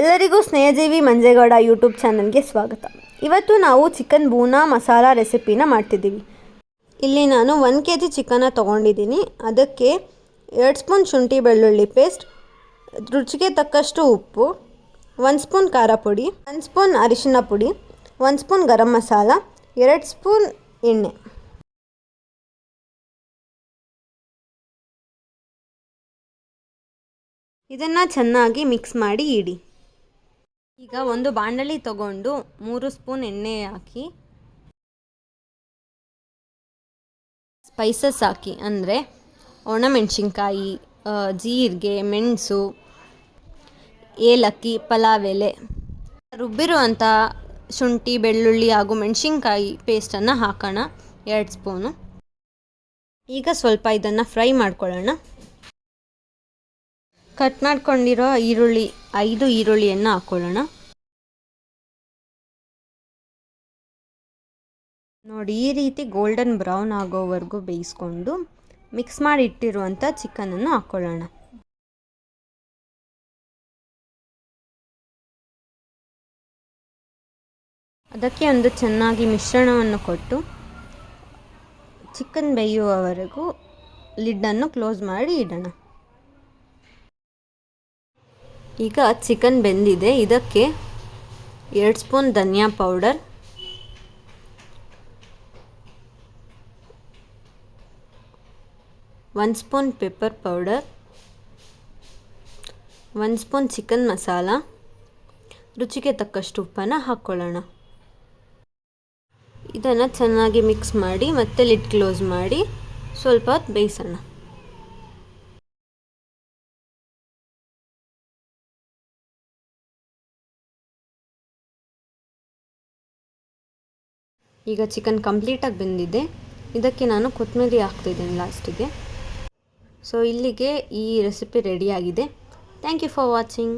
ಎಲ್ಲರಿಗೂ ಸ್ನೇಹಜೀವಿ ಮಂಜೇಗೌಡ ಯೂಟ್ಯೂಬ್ ಚಾನಲ್ಗೆ ಸ್ವಾಗತ. ಇವತ್ತು ನಾವು ಚಿಕನ್ ಬೂನಾ ಮಸಾಲ ರೆಸಿಪಿನ ಮಾಡ್ತಿದ್ದೀವಿ. ಇಲ್ಲಿ ನಾನು ಒನ್ ಕೆ ಜಿ ಚಿಕನ್ನ ತೊಗೊಂಡಿದ್ದೀನಿ. ಅದಕ್ಕೆ ಎರಡು ಸ್ಪೂನ್ ಶುಂಠಿ ಬೆಳ್ಳುಳ್ಳಿ ಪೇಸ್ಟ್, ರುಚಿಗೆ ತಕ್ಕಷ್ಟು ಉಪ್ಪು, ಒಂದು ಸ್ಪೂನ್ ಖಾರ ಪುಡಿ ಒನ್ ಸ್ಪೂನ್ ಅರಿಶಿನ ಪುಡಿ, ಒಂದು ಸ್ಪೂನ್ ಗರಂ ಮಸಾಲ, ಎರಡು ಸ್ಪೂನ್ ಎಣ್ಣೆ. ಇದನ್ನು ಚೆನ್ನಾಗಿ ಮಿಕ್ಸ್ ಮಾಡಿ ಇಡಿ. ಈಗ ಒಂದು ಬಾಣಲಿ ತಗೊಂಡು ಮೂರು ಸ್ಪೂನ್ ಎಣ್ಣೆ ಹಾಕಿ ಸ್ಪೈಸಸ್ ಹಾಕಿ ಅಂದರೆ ಒಣಮೆಣಸಿನ್ಕಾಯಿ ಜೀರಿಗೆ, ಮೆಣಸು, ಏಲಕ್ಕಿ ಪಲಾವ್ ಎಲೆ ರುಬ್ಬಿರುವಂಥ ಶುಂಠಿ, ಬೆಳ್ಳುಳ್ಳಿ ಹಾಗೂ ಮೆಣಸಿನ್ಕಾಯಿ ಪೇಸ್ಟನ್ನು ಹಾಕೋಣ ಎರಡು ಸ್ಪೂನು. ಈಗ ಸ್ವಲ್ಪ ಇದನ್ನು ಫ್ರೈ ಮಾಡ್ಕೊಳ್ಳೋಣ. ಕಟ್ ಮಾಡ್ಕೊಂಡಿರೋ ಈರುಳ್ಳಿ ಐದು ಈರುಳ್ಳಿಯನ್ನು ಹಾಕ್ಕೊಳ್ಳೋಣ ನೋಡಿ, ಈ ರೀತಿ ಗೋಲ್ಡನ್ ಬ್ರೌನ್ ಆಗೋವರೆಗೂ ಬೇಯಿಸ್ಕೊಂಡು ಮಿಕ್ಸ್ ಮಾಡಿ ಇಟ್ಟಿರುವಂಥ ಚಿಕನನ್ನು ಹಾಕ್ಕೊಳ್ಳೋಣ ಅದಕ್ಕೆ ಒಂದು ಚೆನ್ನಾಗಿ ಮಿಶ್ರಣವನ್ನು ಕೊಟ್ಟು ಚಿಕನ್ ಬೇಯುವವರೆಗೂ ಲಿಡ್ಡನ್ನು ಕ್ಲೋಸ್ ಮಾಡಿ ಇಡೋಣ. ಈಗ ಚಿಕನ್ ಬೆಂದಿದೆ. ಇದಕ್ಕೆ ಎರಡು ಸ್ಪೂನ್ ಧನಿಯಾ powder. One spoon pepper powder. One spoon chicken masala. ರುಚಿಗೆ ತಕ್ಕಷ್ಟು ಉಪ್ಪನ್ನು ಹಾಕ್ಕೊಳ್ಳೋಣ ಇದನ್ನು ಚೆನ್ನಾಗಿ ಮಿಕ್ಸ್ ಮಾಡಿ ಮತ್ತೆ ಲಿಡ್ ಕ್ಲೋಸ್ ಮಾಡಿ ಸ್ವಲ್ಪ ಹೊತ್ತು ಬೇಯಿಸೋಣ. ಈಗ ಚಿಕನ್ ಕಂಪ್ಲೀಟಾಗಿ ಬೆಂದಿದೆ. ಇದಕ್ಕೆ ನಾನು ಕೊತ್ತಂಬರಿ ಹಾಕ್ತಿದ್ದೀನಿ ಲಾಸ್ಟಿಗೆ ಸೊ ಇಲ್ಲಿಗೆ ಈ ರೆಸಿಪಿ ರೆಡಿಯಾಗಿದೆ ಥ್ಯಾಂಕ್ ಯು ಫಾರ್ ವಾಚಿಂಗ್